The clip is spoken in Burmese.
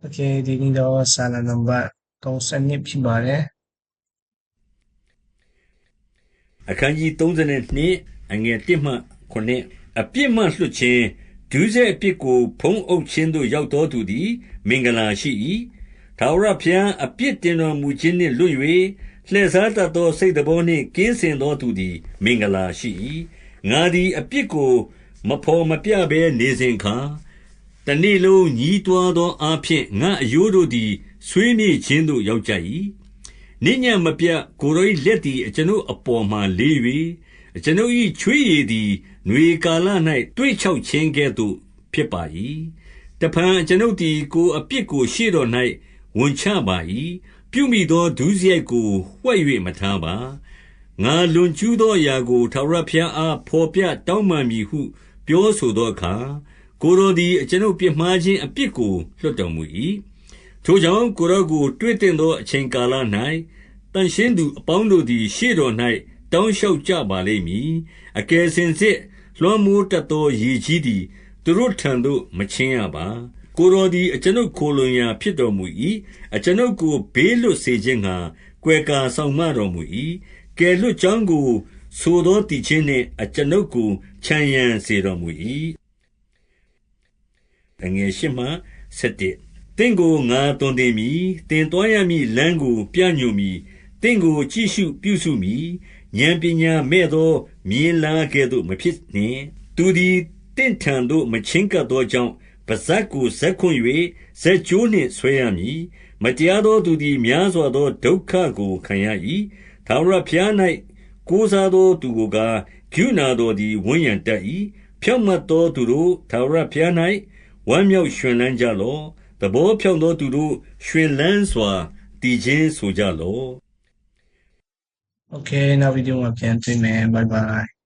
โอเคဒီနေ့တော့စာလနံပါတ်32ဖြစ်ပါတယ် အခန်းကြီး32အငယ်1မှ9အပြစ်မှလွတ်ခြင်းဒုစရိုက်အပြစ်ကိုဖုံးအုပ်ခြင်းသို့ရောက်တော်သူသည်မင်္ဂလာရှိ၏ထာဝရဘုရားအပြစ်တင်တော်မူခြင်းနှင့်လွတ်၍လှည့်စားတတ်သောစိတ်တော်နှင့်ကင်းစင်သောသူသည်မင်္ဂလာရှိ၏ငါသည်အပြစ်ကိုမဖော်မပြဘဲနေစဉ်ခါ တနေ့လုံးညီးတွားသောအဖြစ်ငါအယိုးတို့သည် ဆွေးမြေ့ခြင်းသို့ရောက်ကြ၏နိညာမပြတ်ကိုယ်တော်၏လက်သည်အကျွန်ုပ်အပေါ်မှလေး၍အကျွန်ုပ်၏ချွေးရည်သည်ຫນွေကာလ၌တွေးချောက်ခြင်းကဲ့သို့ဖြစ်ပါ၏တဖန်အကျွန်ုပ်သည်ကိုယ်အပြစ်ကိုရှေ့တော်၌ဝန်ချပါ၏ပြုမိသောဒုစရိုက်ကိုဝှက်၍မထားပါငါလွန်ကျူးသောအရာကိုထာဝရဘုရားအားဖော်ပြတောင်းပန်မည်ဟု ပြောဆိုသောအခါ ကိုယ်တော်သည်အကျွန်ုပ်ပြစ်မှားခြင်းအပြစ်ကိုလွှတ်တော်မူ၏ထိုကြောင့်ကိုယ်တော်ကို တွေ့တင်သောအချိန်ကာလ၌တန်ရှင်းသူအပေါင်းတို့သည် ရှေ့တော်၌တောင်းလျှောက်ကြပါလိမ့်မည်အကယ်စင်စစ်လွှမ်းမိုးတတ်သောရေကြီးသည် သူတို့ထံသို့မချင်းရပါကိုယ်တော်သည်အကျွန်ုပ်ခိုလွန်ရာဖြစ်တော်မူ၏အကျွန်ုပ်ကိုဘေးလွတ်စေခြင်းငှာကွယ်ကာဆောင်မတော်မူ၏ကယ်လွတ်ကြောင်းကို ဆိုသောတည်ခြင်းနှင့်အကျွန်ုပ်ကိုခြံရံစေတော်မူ၏ အငယ်ရှိမှ7တင့်ကိုငါတွင်တင်မီတင်တော်ရမည်လမ်းကို ပြညွမီတင့်ကိုကြည့်ရှုပြုစုမီဉာဏ်ပညာမဲ့သော မြင်လာကဲ့သို့မဖြစ်နှင့်သူသည်တင့်ထံသို့ မချင်းကပ်သောကြောင့်ပါဇက်ကိုဇက်ခွန်၍ဇက်ကျိုးနှင့်ဆွဲရမည်မတရားသောသူသည်များစွာသောဒုက္ခကိုခံရ၏သာဝရဖျား၌ကိုးစားသောသူကိုကားဂုဏတော်သည်ဝန်းရံတတ်၏ဖြောင့်မတ်သောသူတို့သာဝရဖျား၌ ဝမ်းမြောက်ရွှင်လန်းကြလော့။သဘောဖြောင့်သောသူတို့၊ရွှင်လန်းစွာ သီချင်းဆိုကြလော့။ Okay. နောက်ဗီဒီယိုမှာ ပြန်တွေ့မယ်။ Bye bye.